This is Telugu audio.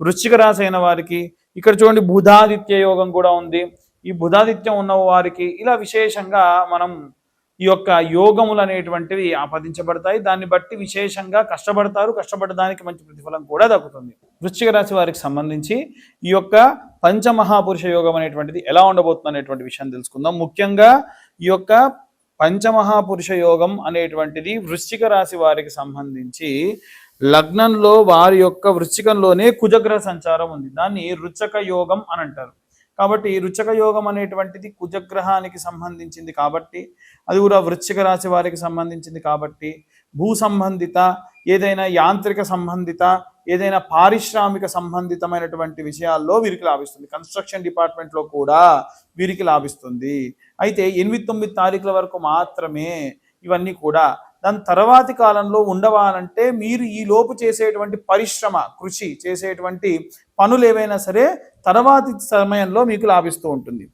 వృశ్చిక రాశి అయిన వారికి ఇక్కడ చూడండి బుధాదిత్య యోగం కూడా ఉంది. ఈ బుధాదిత్యం ఉన్న వారికి ఇలా విశేషంగా మనం ఈ యొక్క యోగములు అనేటువంటివి ఆపాదించబడతాయి. దాన్ని బట్టి విశేషంగా కష్టపడతారు. కష్టపడడానికి మంచి ప్రతిఫలం కూడా దక్కుతుంది. వృశ్చిక రాశి వారికి సంబంధించి ఈ యొక్క పంచమహాపురుష యోగం అనేటువంటిది ఎలా ఉండబోతుంది అనేటువంటి విషయం తెలుసుకుందాం. ముఖ్యంగా ఈ యొక్క పంచమహాపురుష యోగం అనేటువంటిది వృశ్చిక రాశి వారికి సంబంధించి లగ్నంలో వారి యొక్క వృశ్చికంలోనే కుజగ్రహ సంచారం ఉంది. దాన్ని రుచక యోగం అని అంటారు. కాబట్టి రుచక యోగం అనేటువంటిది కుజగ్రహానికి సంబంధించింది కాబట్టి అది కూడా వృశ్చిక రాశి వారికి సంబంధించింది కాబట్టి భూ సంబంధిత ఏదైనా యాంత్రిక సంబంధిత ఏదైనా పారిశ్రామిక సంబంధితమైనటువంటి విషయాల్లో వీరికి లాభిస్తుంది. కన్స్ట్రక్షన్ డిపార్ట్మెంట్లో కూడా వీరికి లాభిస్తుంది. అయితే ఎనిమిది తొమ్మిది తారీఖుల వరకు మాత్రమే ఇవన్నీ కూడా దాని తర్వాతి కాలంలో ఉండవాలంటే మీరు ఈ లోపు చేసేటువంటి పరిశ్రమ కృషి చేసేటువంటి పనులు ఏవైనా సరే తర్వాతి సమయంలో మీకు లాభిస్తూ ఉంటుంది.